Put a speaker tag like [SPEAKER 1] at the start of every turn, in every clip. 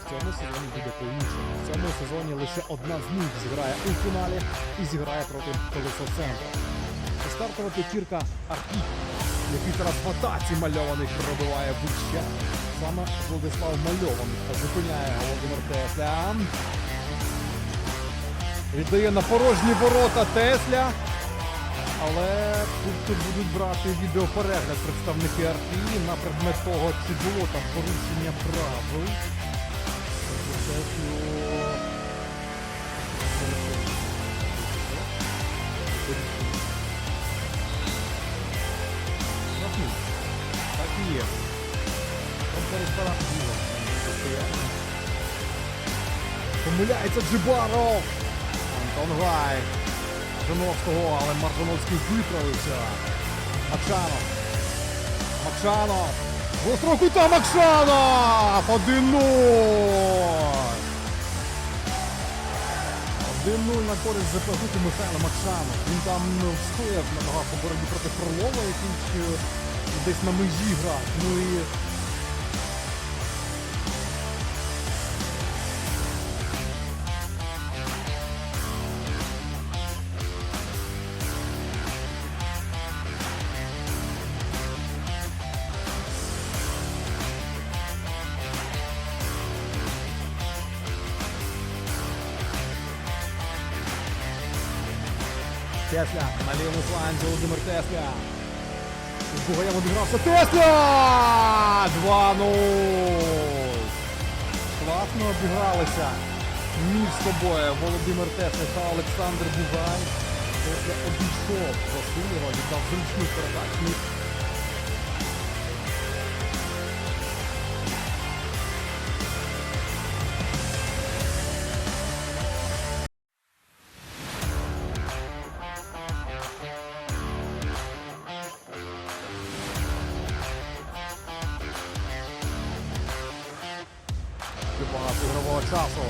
[SPEAKER 1] в цьому сезоні буде по-іншому. В цьому сезоні лише одна з них зіграє у фіналі і зіграє проти колесо. Стартова п'ятірка Арпік, який зараз в атаці мальований пробиває будь-що. Саме Владислав Мальований зупиняє Володимир Тесля. Віддає на порожні ворота Тесля. Але тут, будуть брати відеоперегляд представники РТІ на предмет того, чи було там порушення правил. Так і є. Помиляється Джибаров. Антон Гай. Маржановського, але Маржановський виправився. Макшанов. Макшанов. Гострого кута Макшана! 1-0! 1-0 на користь запазити Михайла Макшана. Він там ну, встояв на ногах у боротьбі проти Фролова, який десь на межі грав. Ну і Тесля на лівому фланзі Володимир Тесля. Бугаєм обігрався Тесля! 2-0! Класно обігралися між собою Володимир Тесля та Олександр Бугай. Тесля обійшов Васильєва, віддав зручну передачу. Ігрового часу.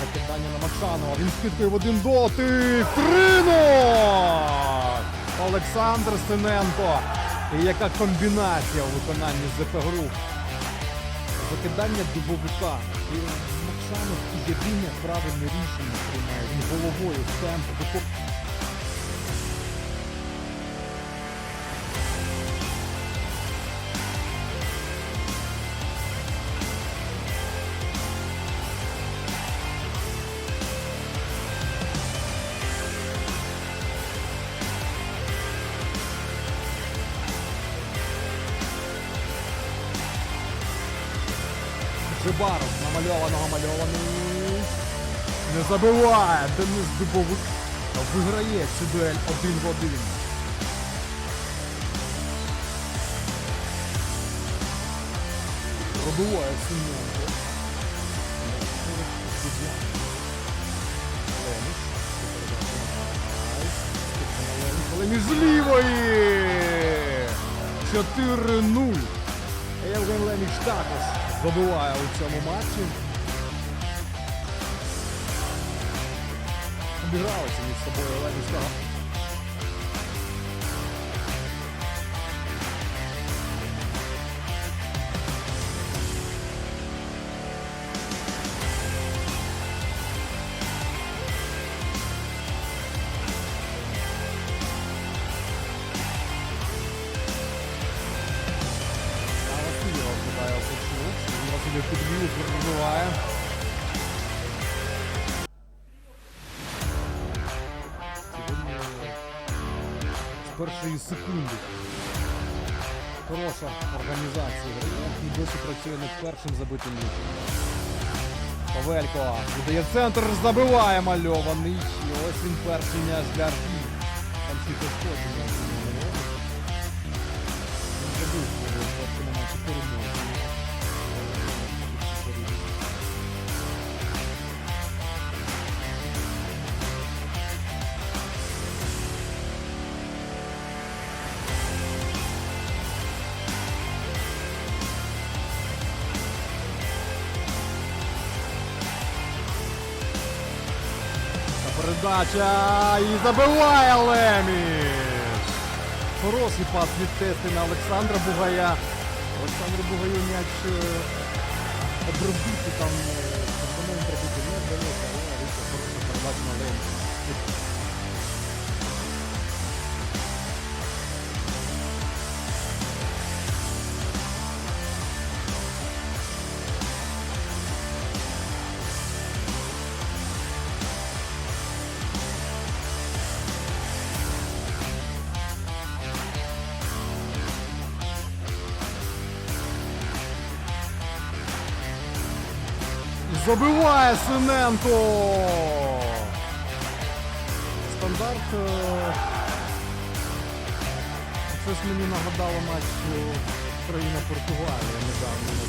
[SPEAKER 1] Закидання на Максанова. Він скидкою в один дотик. Тринок! Олександр Синенко. І яка комбінація у виконанні ЗП груп. Закидання дубовика. І Максанов єдине правильне рішення приймає. Він головою в темп. Жибаров намальованого мальований. Не забиває. Денис Дубовик виграє цю дуель один в один. Пробиває Синенко. Леміш з лівої! 4-0. Євген Леміч також забиває у цьому матчі. Обігралися між собою Леміч та Васильєв підбив, з першої секунди. Хороша організація. І досі працює над першим забитим м'ячем. Павелько віддає в центр, забиває мальований. І ось він перший м'яч для Архі. Там всі пошкодження. Передача і забиває Лемі. Хороший пас від тести на Олександра Бугая. Олександр Бугаю м'яч е, обробити там самому пробити не вдалося, але хороша передача на лень. Забиває Синенко! Стандарт. Це Щось мені нагадало матч е, Україна-Португалія недавно.